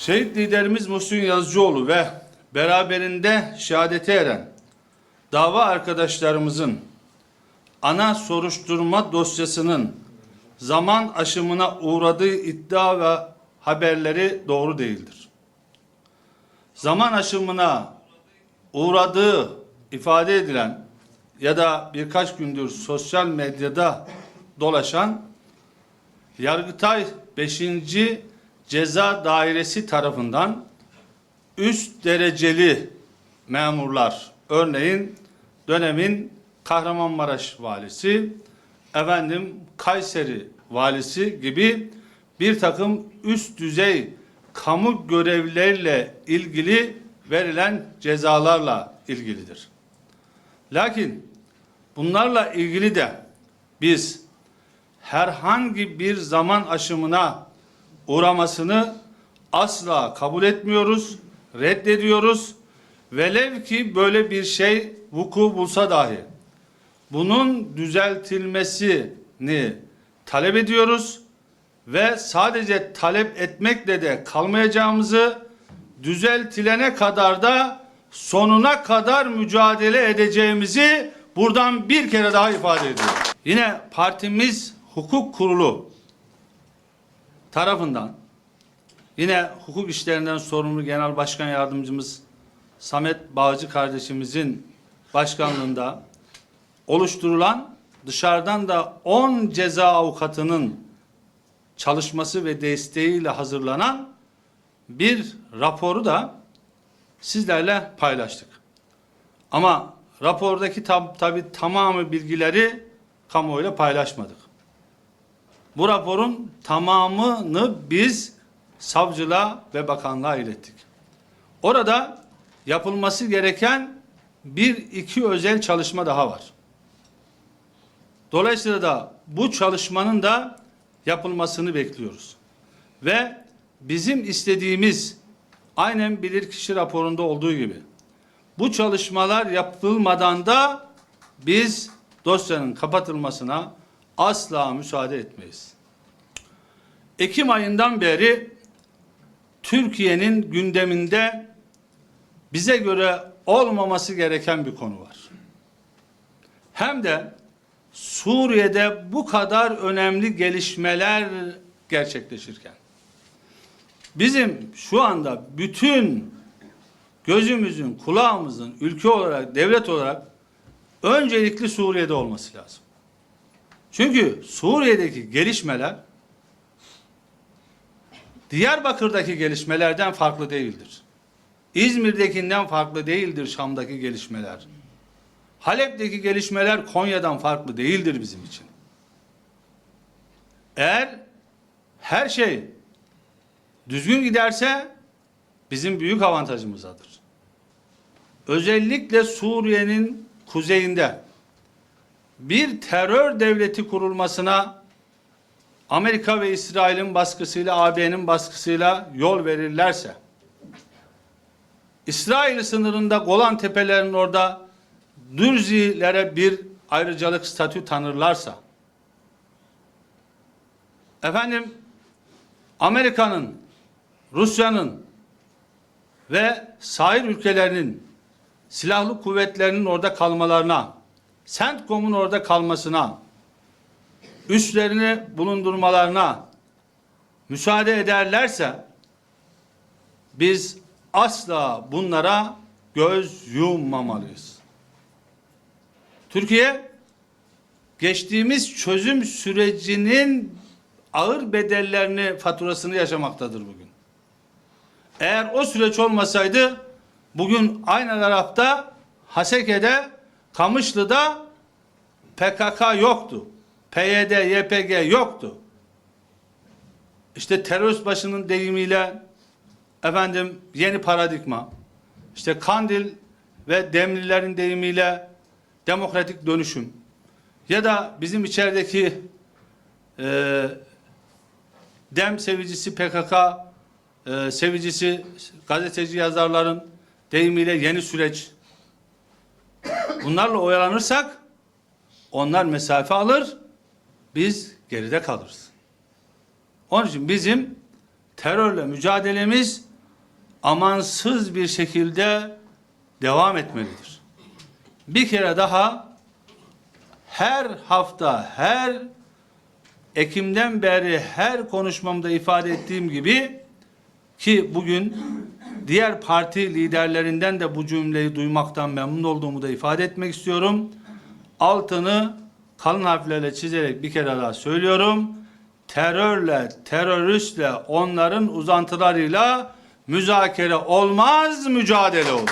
Şehit liderimiz Muhsin Yazıcıoğlu ve beraberinde şehadete eren dava arkadaşlarımızın ana soruşturma dosyasının zaman aşımına uğradığı iddia ve haberleri doğru değildir. Zaman aşımına uğradığı ifade edilen ya da birkaç gündür sosyal medyada dolaşan Yargıtay 5. Ceza Dairesi tarafından üst dereceli memurlar örneğin dönemin Kahramanmaraş valisi efendim Kayseri valisi gibi bir takım üst düzey kamu görevleriyle ilgili verilen cezalarla ilgilidir. Lakin bunlarla ilgili de biz herhangi bir zaman aşımına uğramasını asla kabul etmiyoruz, reddediyoruz. Velev ki böyle bir şey vuku bulsa dahi bunun düzeltilmesini talep ediyoruz ve sadece talep etmekle de kalmayacağımızı düzeltilene kadar da sonuna kadar mücadele edeceğimizi buradan bir kere daha ifade ediyorum. Yine partimiz hukuk kurulu tarafından yine hukuk işlerinden sorumlu Genel Başkan Yardımcımız Samet Bağcı kardeşimizin başkanlığında oluşturulan dışarıdan da 10 ceza avukatının çalışması ve desteğiyle hazırlanan bir raporu da sizlerle paylaştık. Ama rapordaki tab tabi tamamı bilgileri kamuoyuyla paylaşmadık. Bu raporun tamamını biz savcılığa ve bakanlığa ilettik. Orada yapılması gereken bir iki özel çalışma daha var. Dolayısıyla da bu çalışmanın da yapılmasını bekliyoruz. Ve bizim istediğimiz aynen bilirkişi raporunda olduğu gibi bu çalışmalar yapılmadan da biz dosyanın kapatılmasına asla müsaade etmeyiz. Ekim ayından beri Türkiye'nin gündeminde bize göre olmaması gereken bir konu var. Hem de Suriye'de bu kadar önemli gelişmeler gerçekleşirken bizim şu anda bütün gözümüzün, kulağımızın ülke olarak, devlet olarak öncelikli Suriye'de olması lazım. Çünkü Suriye'deki gelişmeler Diyarbakır'daki gelişmelerden farklı değildir. İzmir'dekinden farklı değildir Şam'daki gelişmeler. Halep'teki gelişmeler Konya'dan farklı değildir bizim için. Eğer her şey düzgün giderse bizim büyük avantajımızdadır. Özellikle Suriye'nin kuzeyinde bir terör devleti kurulmasına Amerika ve İsrail'in baskısıyla AB'nin baskısıyla yol verirlerse İsrail sınırında Golan Tepelerinin orada Dürzilere bir ayrıcalık statü tanırlarsa efendim Amerika'nın Rusya'nın ve sahil ülkelerinin silahlı kuvvetlerinin orada kalmalarına CENTCOM'un orada kalmasına üslerini bulundurmalarına müsaade ederlerse biz asla bunlara göz yummamalıyız. Türkiye geçtiğimiz çözüm sürecinin ağır bedellerini, faturasını yaşamaktadır bugün. Eğer o süreç olmasaydı bugün aynı tarafta Haseke'de, Kamışlı'da PKK yoktu. PYD, YPG yoktu. İşte terörist başının deyimiyle efendim yeni paradigma, işte Kandil ve Demlilerin deyimiyle demokratik dönüşüm ya da bizim içerideki e, dem sevicisi PKK e, sevicisi gazeteci yazarların deyimiyle yeni süreç bunlarla oyalanırsak onlar mesafe alır biz geride kalırız. Onun için bizim terörle mücadelemiz amansız bir şekilde devam etmelidir. Bir kere daha her hafta, her Ekim'den beri her konuşmamda ifade ettiğim gibi ki bugün diğer parti liderlerinden de bu cümleyi duymaktan memnun olduğumu da ifade etmek istiyorum. Altını kalın harflerle çizerek bir kere daha söylüyorum. Terörle, teröristle, onların uzantılarıyla müzakere olmaz, mücadele olur.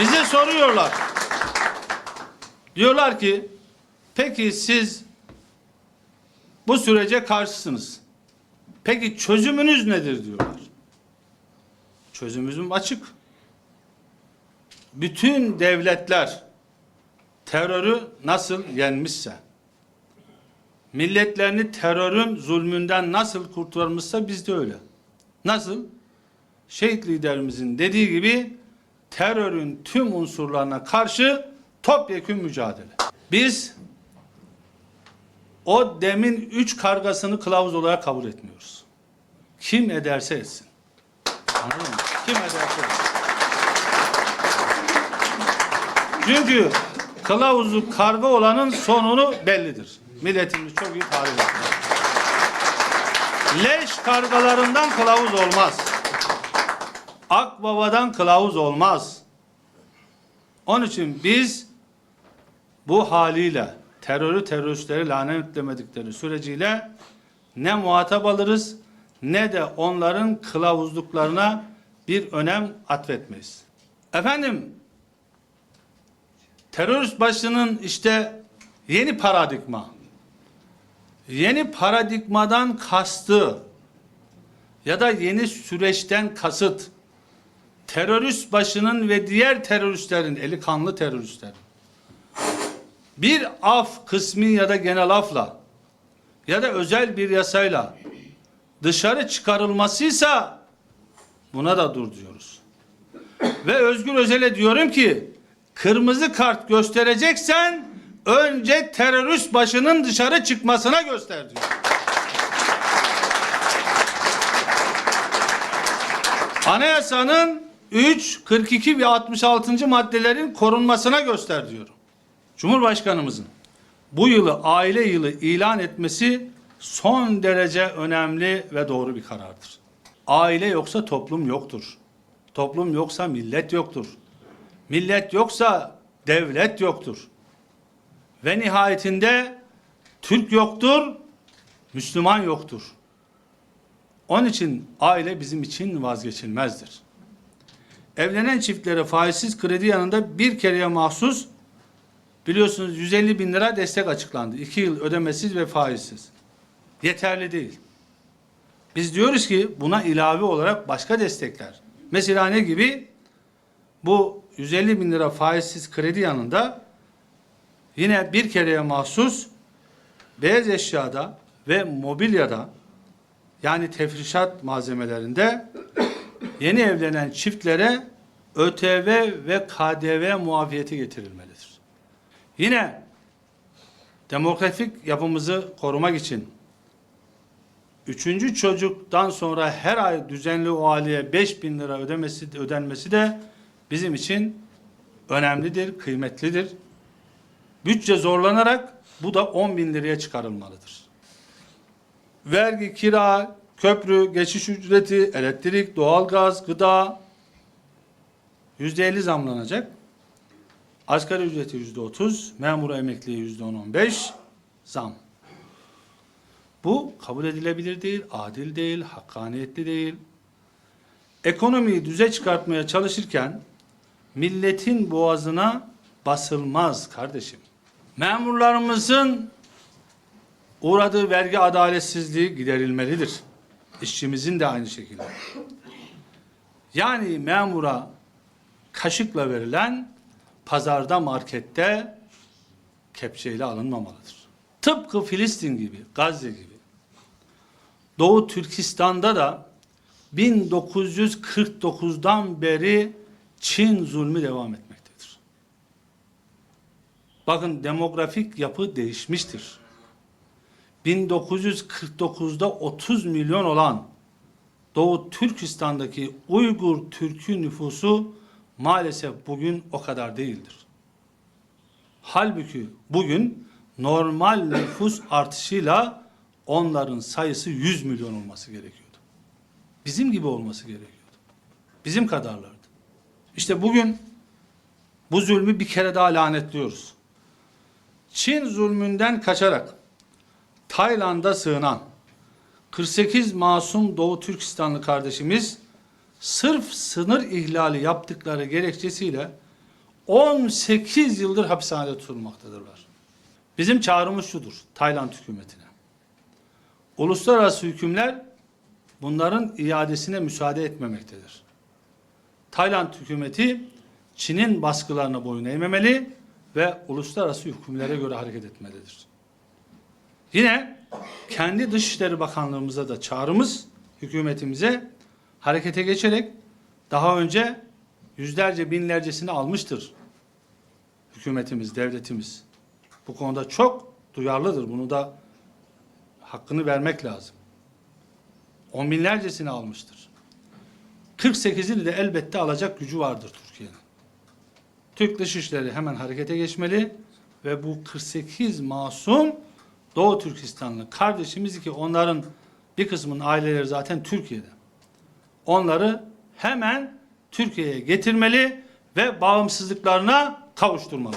Bize soruyorlar. Diyorlar ki, peki siz bu sürece karşısınız. Peki çözümünüz nedir diyorlar. Çözümümüz açık. Bütün devletler terörü nasıl yenmişse, milletlerini terörün zulmünden nasıl kurtarmışsa biz de öyle. Nasıl? Şehit liderimizin dediği gibi terörün tüm unsurlarına karşı topyekün mücadele. Biz o demin üç kargasını kılavuz olarak kabul etmiyoruz. Kim ederse etsin. Anladın mı? Kim ederse. Çünkü kılavuzu karga olanın sonunu bellidir. Milletimiz çok iyi tarif etmiş. Leş kargalarından kılavuz olmaz. Akbabadan kılavuz olmaz. Onun için biz bu haliyle terörü teröristleri lanetlemedikleri süreciyle ne muhatap alırız ne de onların kılavuzluklarına bir önem atfetmeyiz. Efendim terörist başının işte yeni paradigma yeni paradigmadan kastı ya da yeni süreçten kasıt terörist başının ve diğer teröristlerin eli kanlı teröristlerin bir af kısmi ya da genel afla ya da özel bir yasayla dışarı çıkarılmasıysa buna da dur diyoruz. Ve Özgür Özel'e diyorum ki kırmızı kart göstereceksen önce terörist başının dışarı çıkmasına göster diyor. Anayasanın 3, 42 ve 66. maddelerin korunmasına göster diyorum. Cumhurbaşkanımızın bu yılı aile yılı ilan etmesi son derece önemli ve doğru bir karardır. Aile yoksa toplum yoktur. Toplum yoksa millet yoktur. Millet yoksa devlet yoktur. Ve nihayetinde Türk yoktur, Müslüman yoktur. Onun için aile bizim için vazgeçilmezdir. Evlenen çiftlere faizsiz kredi yanında bir kereye mahsus biliyorsunuz 150 bin lira destek açıklandı. İki yıl ödemesiz ve faizsiz. Yeterli değil. Biz diyoruz ki buna ilave olarak başka destekler. Mesela ne gibi? Bu 150 bin lira faizsiz kredi yanında yine bir kereye mahsus beyaz eşyada ve mobilyada yani tefrişat malzemelerinde yeni evlenen çiftlere ÖTV ve KDV muafiyeti getirilmelidir. Yine demografik yapımızı korumak için üçüncü çocuktan sonra her ay düzenli o aileye 5 bin lira ödemesi, ödenmesi de bizim için önemlidir, kıymetlidir. Bütçe zorlanarak bu da 10 bin liraya çıkarılmalıdır. Vergi, kira, köprü, geçiş ücreti, elektrik, doğalgaz, gıda yüzde elli zamlanacak. Asgari ücreti yüzde otuz, memur emekliye yüzde on on beş zam. Bu kabul edilebilir değil, adil değil, hakkaniyetli değil. Ekonomiyi düze çıkartmaya çalışırken milletin boğazına basılmaz kardeşim. Memurlarımızın uğradığı vergi adaletsizliği giderilmelidir. İşçimizin de aynı şekilde. Yani memura kaşıkla verilen pazarda markette kepçeyle alınmamalıdır. Tıpkı Filistin gibi, Gazze gibi. Doğu Türkistan'da da 1949'dan beri Çin zulmü devam etmektedir. Bakın demografik yapı değişmiştir. 1949'da 30 milyon olan Doğu Türkistan'daki Uygur Türk'ü nüfusu maalesef bugün o kadar değildir. Halbuki bugün normal nüfus artışıyla onların sayısı 100 milyon olması gerekiyordu. Bizim gibi olması gerekiyordu. Bizim kadarlardı. İşte bugün bu zulmü bir kere daha lanetliyoruz. Çin zulmünden kaçarak Tayland'a sığınan 48 masum Doğu Türkistanlı kardeşimiz sırf sınır ihlali yaptıkları gerekçesiyle 18 yıldır hapishanede tutulmaktadırlar. Bizim çağrımız şudur Tayland hükümetine. Uluslararası hükümler bunların iadesine müsaade etmemektedir. Tayland hükümeti Çin'in baskılarına boyun eğmemeli ve uluslararası hükümlere göre hareket etmelidir. Yine kendi Dışişleri Bakanlığımıza da çağrımız hükümetimize harekete geçerek daha önce yüzlerce binlercesini almıştır hükümetimiz, devletimiz. Bu konuda çok duyarlıdır. Bunu da hakkını vermek lazım. On binlercesini almıştır. 48'ini de elbette alacak gücü vardır Türkiye'nin. Türk Dışişleri hemen harekete geçmeli ve bu 48 masum Doğu Türkistanlı kardeşimiz ki onların bir kısmının aileleri zaten Türkiye'de. Onları hemen Türkiye'ye getirmeli ve bağımsızlıklarına kavuşturmalı.